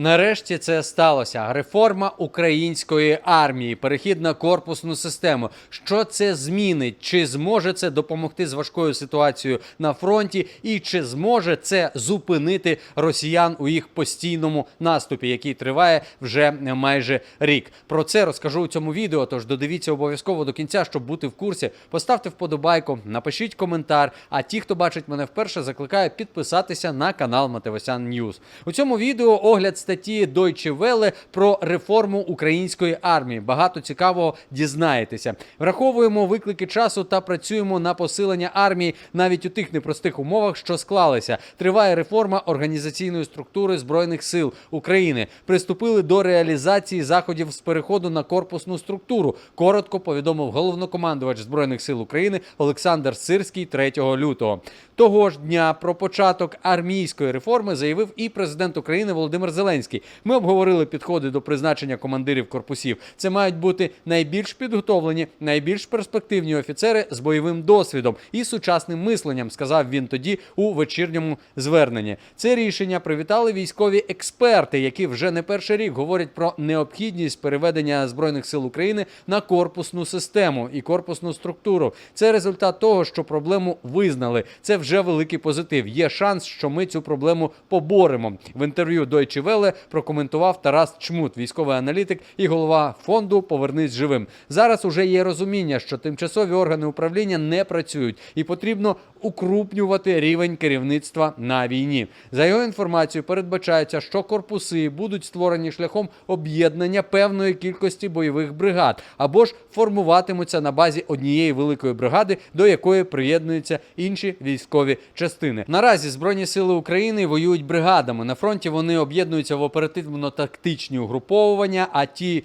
Нарешті це сталося. Реформа української армії, перехід на корпусну систему. Що це змінить? Чи зможе це допомогти з важкою ситуацією на фронті? І чи зможе це зупинити росіян у їх постійному наступі, який триває вже майже рік? Про це розкажу у цьому відео. Тож додивіться обов'язково до кінця, щоб бути в курсі. Поставте вподобайку, напишіть коментар. А ті, хто бачить мене вперше, закликаю підписатися на канал Матевосян Ньюз. У цьому відео огляд статті Deutsche Welle про реформу української армії. Багато цікавого дізнаєтеся. Враховуємо виклики часу та працюємо на посилення армії навіть у тих непростих умовах, що склалися. Триває реформа організаційної структури збройних сил України. Приступили до реалізації заходів з переходу на корпусну структуру. Коротко повідомив головнокомандувач збройних сил України Олександр Сирський 3 лютого. Того ж дня про початок армійської реформи заявив і президент України Володимир Зеленський. Ми обговорили підходи до призначення командирів корпусів. Це мають бути найбільш підготовлені, найбільш перспективні офіцери з бойовим досвідом і сучасним мисленням, сказав він тоді у вечірньому зверненні. Це рішення привітали військові експерти, які вже не перший рік говорять про необхідність переведення збройних сил України на корпусну систему і корпусну структуру. Це результат того, що проблему визнали. Це вже великий позитив. Є шанс, що ми цю проблему поборемо. В інтерв'ю Deutsche Welle прокоментував Тарас Чмут, військовий аналітик і голова фонду Повернись живим. Зараз уже є розуміння, що тимчасові органи управління не працюють і потрібно укрупнювати рівень керівництва на війні. За його інформацією, передбачається, що корпуси будуть створені шляхом об'єднання певної кількості бойових бригад або ж формуватимуться на базі однієї великої бригади, до якої приєднуються інші військові частини. Наразі збройні сили України воюють бригадами. На фронті вони об'єднуються в оперативно-тактичні угруповування, а ті, е,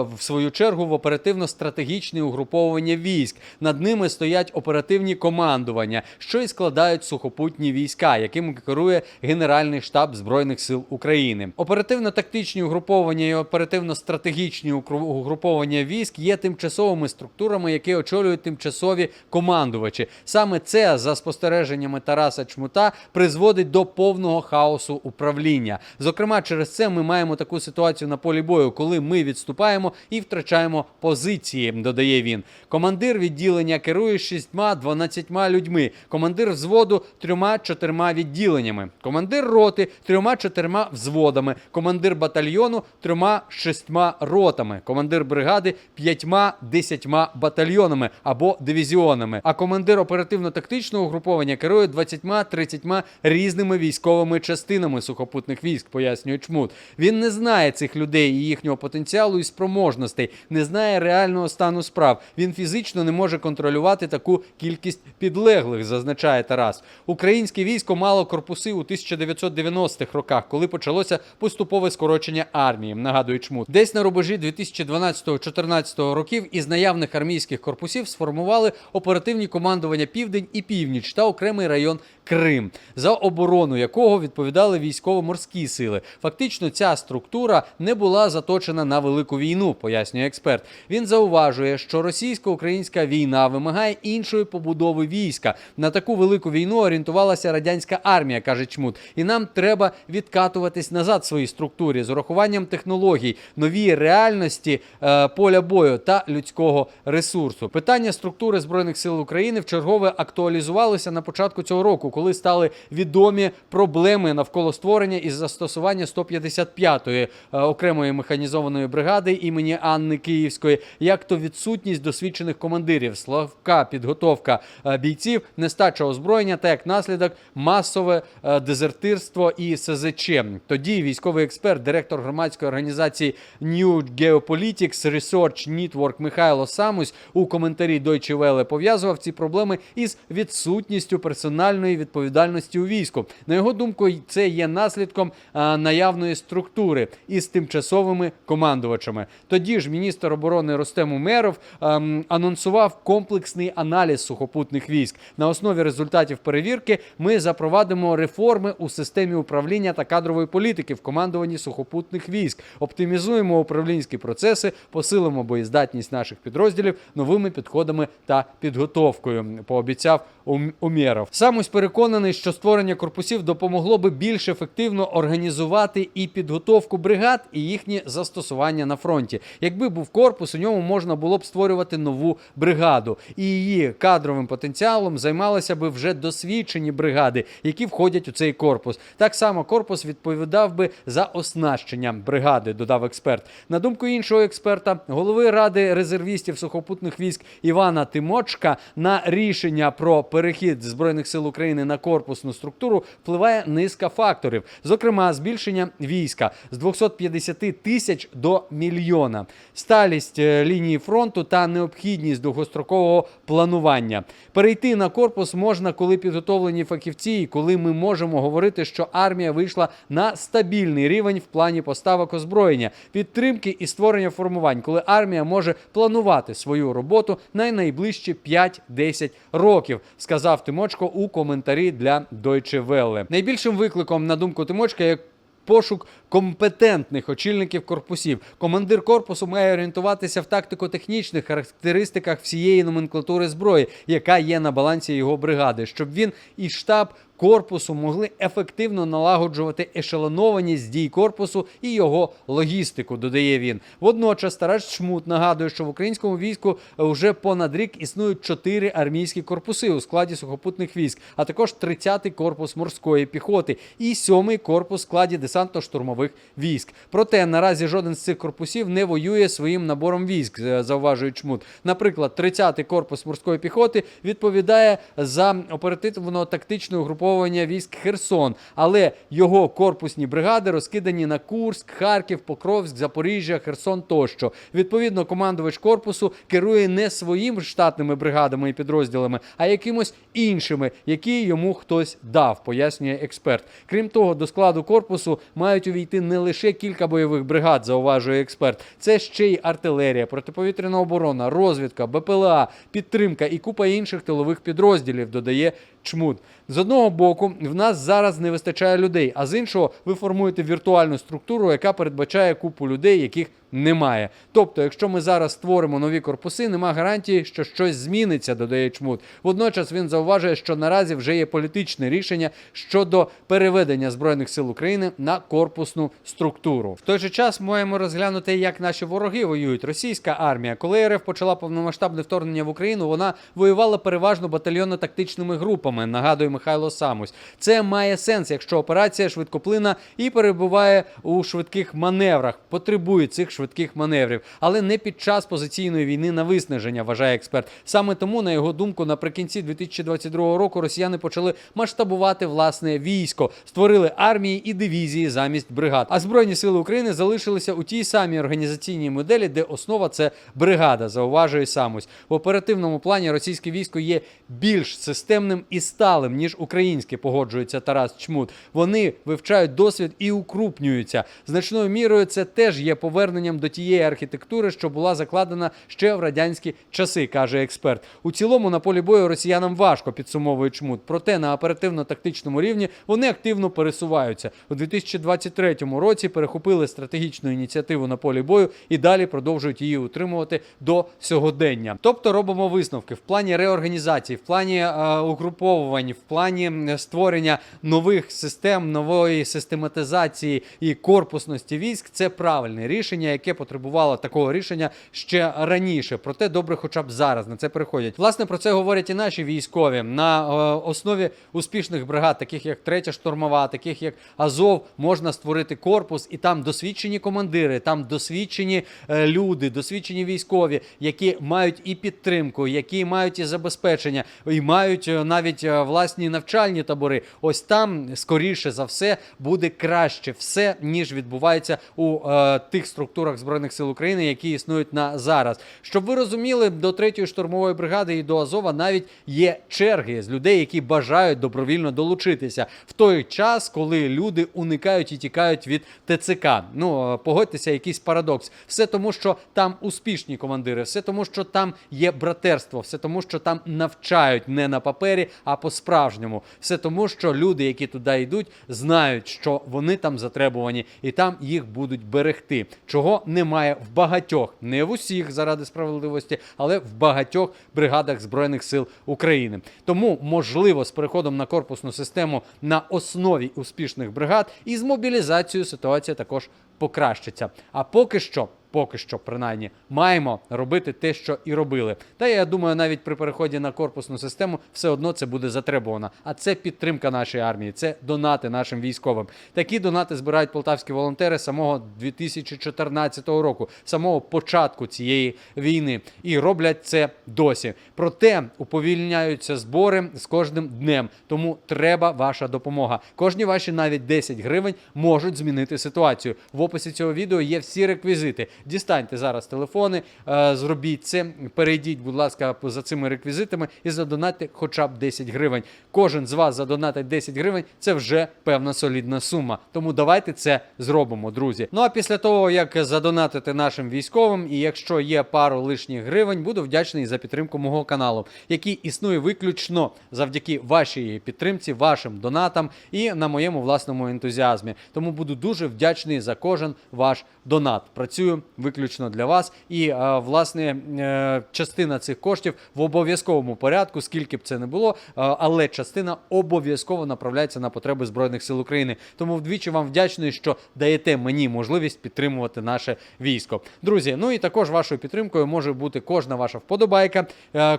в свою чергу, в оперативно-стратегічні угруповування військ. Над ними стоять оперативні командування, що і складають сухопутні війська, якими керує Генеральний штаб збройних сил України. Оперативно-тактичні угруповання і оперативно-стратегічні угруповання військ є тимчасовими структурами, які очолюють тимчасові командувачі. Саме це за спостереженнями Тараса Чмута призводить до повного хаосу управління. Зокрема, через це ми маємо таку ситуацію на полі бою, коли ми відступаємо і втрачаємо позиції, додає він. Командир відділення керує шістьма 12 людьми. Командир взводу трьома чотирма відділеннями. Командир роти трьома чотирма взводами. Командир батальйону трьома шістьма ротами. Командир бригади п'ятьма десятьма батальйонами або дивізіонами. А командир оперативно-тактичного угруповання керує 20-30 різними військовими частинами сухопутних військ, пояснює Чмут. Він не знає цих людей і їхнього потенціалу і спроможностей, не знає реального стану справ. Він фізично не може контролювати таку кількість підлеглих, зазначає Тарас. Українське військо мало корпуси у 1990-х роках, коли почалося поступове скорочення армії. Нагадує Чмут. Десь на рубежі 2012-2014 років із наявних армійських корпусів сформували оперативні командування Південь і Північ та окремий район Крим, за оборону якого відповідали військово-морські сили. Фактично, ця структура не була заточена на велику війну, пояснює експерт. Він зауважує, що російсько-українська війна вимагає іншої побудови війська. На таку велику війну орієнтувалася радянська армія, каже Чмут. І нам треба відкатуватись назад в своїй структурі з урахуванням технологій, новій реальності е, поля бою та людського ресурсу. Питання структури збройних сил України вчергове актуалізувалося на початку цього року, коли стали відомі проблеми навколо створення і застосування 155-ї е, окремої механізованої бригади імені Анни Київської, як то відсутність досвідчених командирів, слабка підготовка е, бійців, нестача озброєння та як наслідок масове е, дезертирство і СЗЧ. Тоді військовий експерт, директор громадської організації New Geopolitics Research Network Михайло Самусь у коментарі Deutsche Welle пов'язував ці проблеми із відсутністю персональної відповідальності у війську. На його думку, це є наслідком а, наявної структури із тимчасовими командувачами. Тоді ж міністр оборони Ростем Умеров ем, анонсував комплексний аналіз сухопутних військ. На основі результатів перевірки ми запровадимо реформи у системі управління та кадрової політики в командуванні сухопутних військ, оптимізуємо управлінські процеси, посилимо боєздатність наших підрозділів новими підходами та підготовкою. Пообіцяв Ум- Умєров. Сам ось переконаний, що створення корпусів допомогло би більш ефективно організувати контролювати і підготовку бригад, і їхнє застосування на фронті. Якби був корпус, у ньому можна було б створювати нову бригаду, і її кадровим потенціалом займалися би вже досвідчені бригади, які входять у цей корпус. Так само корпус відповідав би за оснащення бригади, додав експерт. На думку іншого експерта, голови ради резервістів сухопутних військ Івана Тимочка, на рішення про перехід збройних сил України на корпусну структуру впливає низка факторів, зокрема, збільшення війська з 250 тисяч до мільйона, сталість е, лінії фронту та необхідність довгострокового планування. Перейти на корпус можна, коли підготовлені фахівці, і коли ми можемо говорити, що армія вийшла на стабільний рівень в плані поставок озброєння, підтримки і створення формувань, коли армія може планувати свою роботу на найближчі 5-10 років, сказав Тимочко у коментарі для Deutsche Welle. Найбільшим викликом, на думку Тимочка, є пошук компетентних очільників корпусів. Командир корпусу має орієнтуватися в тактико-технічних характеристиках всієї номенклатури зброї, яка є на балансі його бригади, щоб він і штаб. Корпусу могли ефективно налагоджувати ешелонованість дій корпусу і його логістику, додає він. Водночас Тарас Шмут нагадує, що в українському війську вже понад рік існують чотири армійські корпуси у складі сухопутних військ, а також 30-й корпус морської піхоти і 7-й корпус в складі десантно-штурмових військ. Проте наразі жоден з цих корпусів не воює своїм набором військ, е, зауважує Чмут. Наприклад, 30-й корпус морської піхоти відповідає за оперативно-тактичне угруповання військ Херсон, але його корпусні бригади розкидані на Курськ, Харків, Покровськ, Запоріжжя, Херсон тощо. Відповідно, командувач корпусу керує не своїми штатними бригадами і підрозділами, а якимось іншими, які йому хтось дав, пояснює експерт. Крім того, до складу корпусу мають увійти не лише кілька бойових бригад, зауважує експерт. Це ще й артилерія, протиповітряна оборона, розвідка, БПЛА, підтримка і купа інших тилових підрозділів, додає Чмут. З одного боку, в нас зараз не вистачає людей, а з іншого, ви формуєте віртуальну структуру, яка передбачає купу людей, яких немає. Тобто, якщо ми зараз створимо нові корпуси, нема гарантії, що щось зміниться, додає Чмут. Водночас він зауважує, що наразі вже є політичне рішення щодо переведення збройних сил України на корпусну структуру. В той же час маємо розглянути, як наші вороги воюють. Російська армія, коли РФ почала повномасштабне вторгнення в Україну, вона воювала переважно батальйонно-тактичними групами. Нагадує Михайло Самусь. Це має сенс, якщо операція швидкоплинна і перебуває у швидких маневрах, потребує цих швидких маневрів, але не під час позиційної війни на виснаження, вважає експерт. Саме тому, на його думку, наприкінці 2022 року росіяни почали масштабувати власне військо, створили армії і дивізії замість бригад. А збройні сили України залишилися у тій самій організаційній моделі, де основа це бригада, зауважує Самусь. В оперативному плані російське військо є більш системним і сталим ніж українське. Погоджується Тарас Чмут. Вони вивчають досвід і укрупнюються. Значною мірою це теж є поверненням до тієї архітектури, що була закладена ще в радянські часи, каже експерт. У цілому на полі бою росіянам важко підсумовує Чмут. Проте на оперативно-тактичному рівні вони активно пересуваються. У 2023 році перехопили стратегічну ініціативу на полі бою і далі продовжують її утримувати до сьогодення. Тобто робимо висновки в плані реорганізації, в плані е, угруповувань, в плані створення нових систем, нової систематизації і корпусності військ. Це правильне рішення, яке потребувало такого рішення ще раніше. Проте добре, хоча б зараз на це переходять. Власне про це говорять і наші військові на е, основі успішних бригад, таких як третя штурмова, таких як Азов, можна створити корпус, і там досвідчені командири, там досвідчені е, люди, досвідчені військові, які мають і підтримку, які мають і забезпечення, і мають е, навіть власні навчальні табори. Ось там скоріше за все буде краще все, ніж відбувається у е, тих структурах збройних сил України, які існують на зараз. Щоб ви розуміли, до третьої штурмової бригади і до Азова навіть є черги з людей, які бажають добровільно долучитися в той час, коли люди уникають і тікають від ТЦК. Ну е, погодьтеся, якийсь парадокс. Все тому, що там успішні командири, все тому, що там є братерство, все тому, що там навчають не на папері, а по-справжньому. Все тому, що люди, які туди йдуть, знають, що вони там затребувані, і там їх будуть берегти. Чого немає в багатьох, не в усіх заради справедливості, але в багатьох бригадах збройних сил України. Тому можливо з переходом на корпусну систему на основі успішних бригад і з мобілізацією ситуація також покращиться. А поки що. Поки що, принаймні, маємо робити те, що і робили. Та я думаю, навіть при переході на корпусну систему все одно це буде затребувано. А це підтримка нашої армії, це донати нашим військовим. Такі донати збирають полтавські волонтери самого 2014 року, самого початку цієї війни, і роблять це досі. Проте уповільняються збори з кожним днем. Тому треба ваша допомога. Кожні ваші навіть 10 гривень можуть змінити ситуацію. В описі цього відео є всі реквізити. Дістаньте зараз телефони, е, зробіть це, перейдіть, будь ласка, за цими реквізитами і задонатьте хоча б 10 гривень. Кожен з вас задонатить 10 гривень. Це вже певна солідна сума. Тому давайте це зробимо, друзі. Ну а після того, як задонатити нашим військовим, і якщо є пару лишніх гривень, буду вдячний за підтримку мого каналу, який існує виключно завдяки вашій підтримці, вашим донатам і на моєму власному ентузіазмі. Тому буду дуже вдячний за кожен ваш донат. Працюю виключно для вас. І е, власне е, частина цих коштів в обов'язковому порядку, скільки б це не було, е, але частина обов'язково направляється на потреби збройних сил України. Тому вдвічі вам вдячний, що даєте мені можливість підтримувати наше військо. Друзі, ну і також вашою підтримкою може бути кожна ваша вподобайка,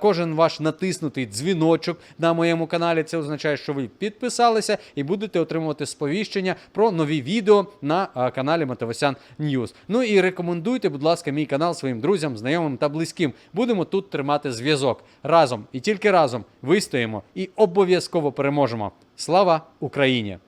кожен ваш натиснутий дзвіночок на моєму каналі. Це означає, що ви підписалися і будете отримувати сповіщення про нові відео на каналі Матавосян Ньюз. Ну і рекомендуйте, будь ласка, мій канал своїм друзям, знайомим та близьким. Будемо тут тримати зв'язок разом і тільки разом вистоїмо і обов'язково переможемо. Слава Україні!